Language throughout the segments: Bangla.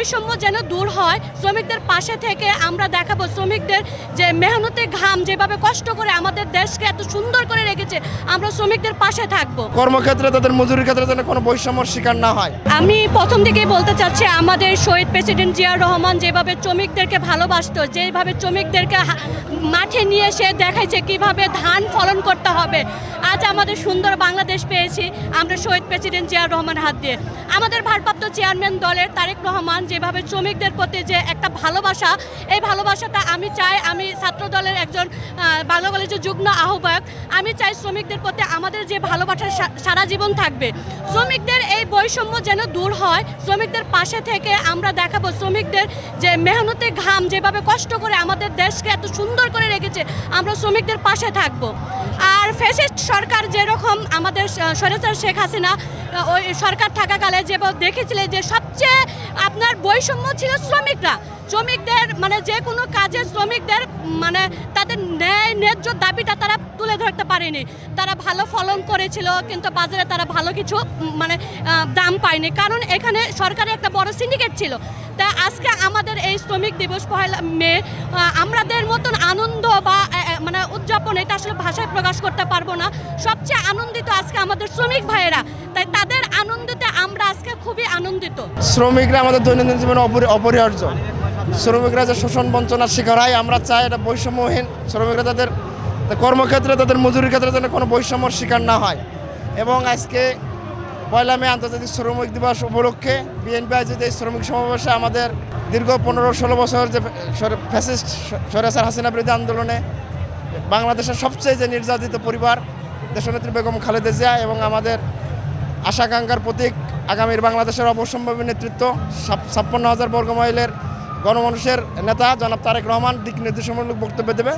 বৈষম্য যেন দূর হয় শ্রমিকদের পাশে থেকে আমরা দেখাবো শ্রমিকদের যে মেহনতে ঘাম যেভাবে কষ্ট করে আমাদের দেশকে এত সুন্দর করে রেখেছে আমরা শ্রমিকদের পাশে থাকব। কর্মক্ষেত্রে তাদের মজুরির ক্ষেত্রে যেন কোনো বৈষম্যর শিকার না হয়। আমি প্রথম দিকেই বলতে চাচ্ছি আমাদের শহীদ প্রেসিডেন্ট জিয়াউর রহমান যেভাবে শ্রমিকদেরকে ভালোবাসতো যেভাবে শ্রমিকদেরকে মাঠে নিয়ে এসে দেখাইছে কীভাবে ধান ফলন করতে হবে। আজ আমাদের সুন্দর বাংলাদেশ পেয়েছি আমরা শহীদ প্রেসিডেন্ট জিয়াউর রহমান হাত দিয়ে। আমাদের ভারপ্রাপ্ত চেয়ারম্যান দলের তারেক রহমান যেভাবে শ্রমিকদের প্রতি যে একটা ভালোবাসা, এই ভালোবাসাটা আমি চাই। আমি ছাত্র দলের একজন বাংলা কলেজের যুগ্ম আহ্বায়ক। আমি চাই শ্রমিকদের প্রতি আমাদের যে ভালোবাসা সারা জীবন থাকবে। শ্রমিকদের এই বৈষম্য যেন দূর হয়, শ্রমিকদের পাশে থেকে আমরা দেখাবো শ্রমিকদের যে মেহনতে ঘাম, যেভাবে কষ্ট করে আমাদের দেশকে এত সুন্দর করে রেখেছে, আমরা শ্রমিকদের পাশে থাকব। আর ফেসিস্ট সরকার যেরকম আমাদের স- স্বৈরাচার শেখ হাসিনা ওই সরকার থাকাকালে যে দেখেছিলেন যে সবচেয়ে আপনার বৈষম্য ছিল শ্রমিকরা। শ্রমিকদের মানে যে কোনো কাজে শ্রমিকদের মানে তাদের ন্যায় ন্যায্য দাবিটা তারা তুলে ধরতে পারেনি। তারা ভালো ফলন করেছিল, কিন্তু বাজারে তারা ভালো কিছু মানে দাম পায়নি। কারণ এখানে সরকারের একটা বড় সিন্ডিকেট ছিল। তা আজকে আমাদের এই শ্রমিক দিবস পহেলা মে আমাদের মতন আনন্দ বা মানে উদযাপন এটা আসলে ভাষায় প্রকাশ করতে পারব না। সবচেয়ে আনন্দিত আজকে আমাদের শ্রমিক ভাইয়েরা। তাই তাদের আজকে শ্রমিকরা আমাদের দৈনন্দিন জীবনে অপরি- অপরিহার্য। শ্রমিকরা যে শোষণ বঞ্চনার শিকার হয়, আমরা চাই এটা বৈষম্যহীন। শ্রমিকরা তাদের কর্মক্ষেত্রে, তাদের মজুরির ক্ষেত্রে যেন কোনো বৈষম্যর শিকার না হয়। এবং আজকে পয়লা মে আন্তর্জাতিক শ্রমিক দিবস উপলক্ষে বিএনপি আয়োজিত এই শ্রমিক সমাবেশে আমাদের দীর্ঘ পনেরো ষোলো বছর যে ফ্যাসিস্ট সরেসার হাসিনা বিরোধী আন্দোলনে বাংলাদেশের সবচেয়ে যে নির্যাতিত পরিবার, দেশনেত্রী বেগম খালেদা জিয়া এবং আমাদের আশাকাঙ্ক্ষার প্রতীক আগামীর বাংলাদেশের অবসম্ভাবী নেতৃত্ব ছাপ- ছাপ্পান্ন হাজার বর্গ মাইলের গণমানুষের নেতা জনাব তারেক রহমান দিক নির্দেশমূলক বক্তব্য দেবে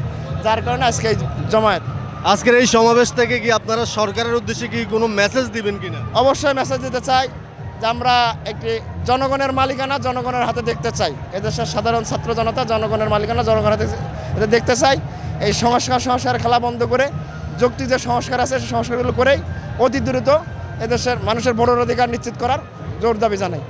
যার কারণে আজকে এই জমায়েত। আজকের এই সমাবেশ থেকে কি আপনারা সরকারের উদ্দেশ্যে কি কোনো মেসেজ দিবেন কিনা? অবশ্যই মেসেজ দিতে চাই যে আমরা একটি জনগণের মালিকানা জনগণের হাতে দেখতে চাই। এদেশের সাধারণ ছাত্র জনতা জনগণের মালিকানা জনগণের হাতে এটা দেখতে চাই। এই সংস্কার সংস্কার খেলা বন্ধ করে যৌক্তিক যে সংস্কার আছে সেই সংস্কারগুলো করেই অতি দ্রুত এদেশের মানুষের ভোটের অধিকার নিশ্চিত করার জোর দাবি জানাই।